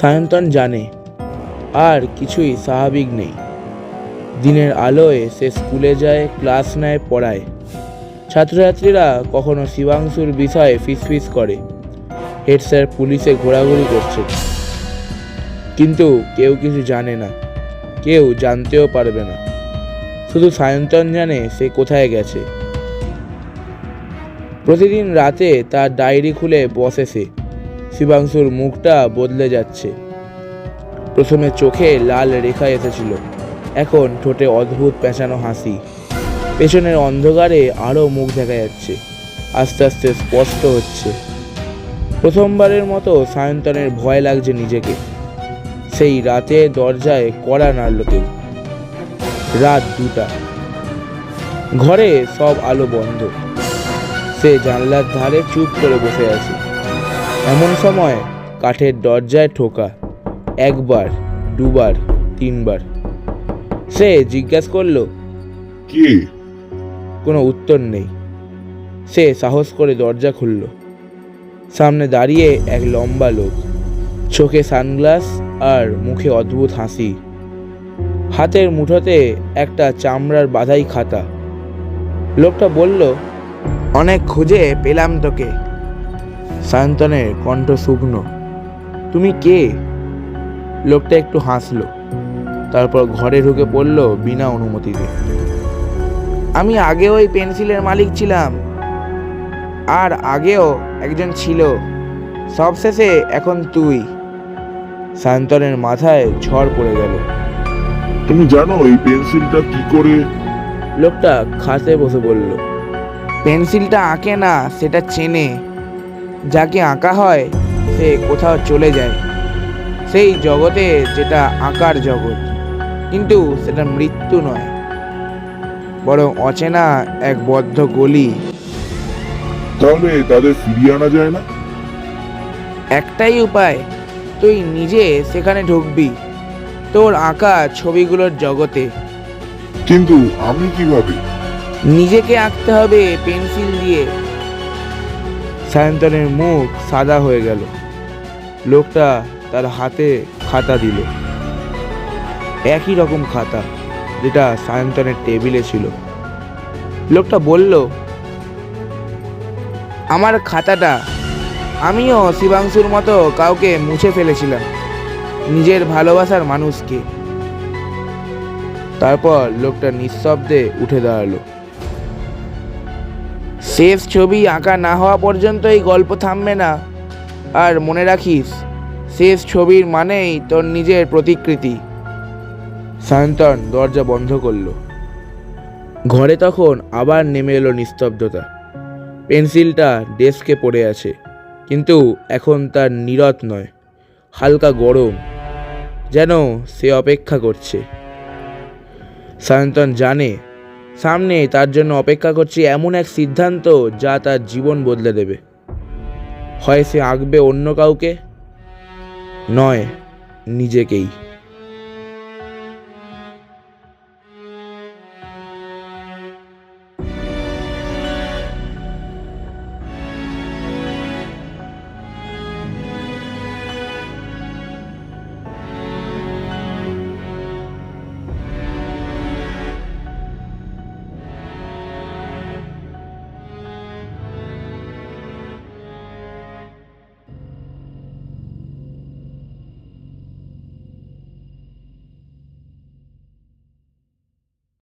সায়ন্তন জানে, আর কিছুই স্বাভাবিক নেই। দিনের আলোয় সে স্কুলে যায়, ক্লাস নেয়, পড়ায়। ছাত্রছাত্রীরা কখনো শিবাংশুর বিষয়ে ফিসফিস করে। হেড স্যার পুলিশে ঘোরাঘুরি করছে। কিন্তু কেউ কিছু জানে না, কেউ জানতেও পারবে না। শুধু সায়ন্তন জানে সে কোথায় গেছে। প্রতিদিন রাতে তার ডায়েরি খুলে বসে সে। শিবাংশুর মুখটা বদলে যাচ্ছে। প্রথমে চোখে লাল রেখা এসেছিল। এখন ঠোঁটে অদ্ভুত পেঁচানো হাসি। পেছনের অন্ধকারে আরও মুখ দেখা যাচ্ছে। আস্তে আস্তে স্পষ্ট হচ্ছে। প্রথমবারের মতো সায়ন্তনের ভয় লাগছে নিজেকে। সেই রাতে দরজায় কড়া নাড়ল কেউ। রাত দুটা। ঘরে সব আলো বন্ধ। সে জানলার ধারে চুপ করে বসে আছে। এমন সময় কাঠের দরজায় ঠোকা। একবার দুবার তিনবার। সে জিজ্ঞাস করল কে? কোনো উত্তর নেই। সে সাহস করে দরজা খুলল। সামনে দাঁড়িয়ে এক লম্বা লোক। চোখে সানগ্লাস আর মুখে অদ্ভুত হাসি। হাতের মুঠোতে একটা চামড়ার বাধাই খাতা। লোকটা বলল অনেক খুঁজে পেলাম তোকে। সায়ন্তনের কণ্ঠ শুকনো। তুমি কে? লোকটা একটু হাসলো। তারপর ঘরে ঢুকে পড়ল বিনা অনুমতিতে। আমি আগেও ওই পেন্সিলের মালিক ছিলাম। আর আগেও একজন ছিল। সবশেষে এখন তুই। সায়ন্তনের মাথায় ঝড় পড়ে গেল। তুমি জানো এই পেন্সিলটা কি করে? লোকটা খাসে বসে বলল। পেন্সিলটা আঁকে না সেটা চেনে। যাকে আঁকা হয় সে কোথাও চলে যায়। সেই জগতে যেটা আঁকার জগৎ কিন্তু সেটা মৃত্যু নয় বরং অচেনা এক বদ্ধ গলি। তাহলে তাদের ফিরিয়ে আনা যায় না? একটাই উপায় তুই নিজে সেখানে ঢুকবি তোর আঁকা ছবিগুলোর জগতে। কিন্তু আমি কীভাবে? নিজেকে আঁকতে হবে পেন্সিল দিয়ে সায়ন্তনের মুখ সাদা হয়ে গেল। লোকটা তার হাতে খাতা দিল। একই রকম খাতা যেটা সায়ন্তনের টেবিলে ছিল। লোকটা বলল, আমার খাতাটা আমিও শিবাংশুর মতো কাউকে মুছে ফেলেছিলাম, নিজের ভালোবাসার মানুষকে। তারপর লোকটা নিঃশব্দে উঠে দাঁড়াল। শেষ ছবি আঁকা না হওয়া পর্যন্ত এই গল্প থামবে না। আর মনে রাখিস শেষ ছবির মানেই তোর নিজের প্রতিকৃতি। সায়ন্তন দরজা বন্ধ করল। ঘরে তখন আবার নেমে এলো নিস্তব্ধতা। পেন্সিলটা ডেস্কে পড়ে আছে, কিন্তু এখন তার নীরত নয়, হালকা গরম, যেন সে অপেক্ষা করছে। সায়ন্তন জানে সামনে তার জন্য অপেক্ষা করছে এমন এক সিদ্ধান্ত যা তার জীবন বদলে দেবে। হয় সে আঁকবে অন্য কাউকে? নয়, নিজেকেই।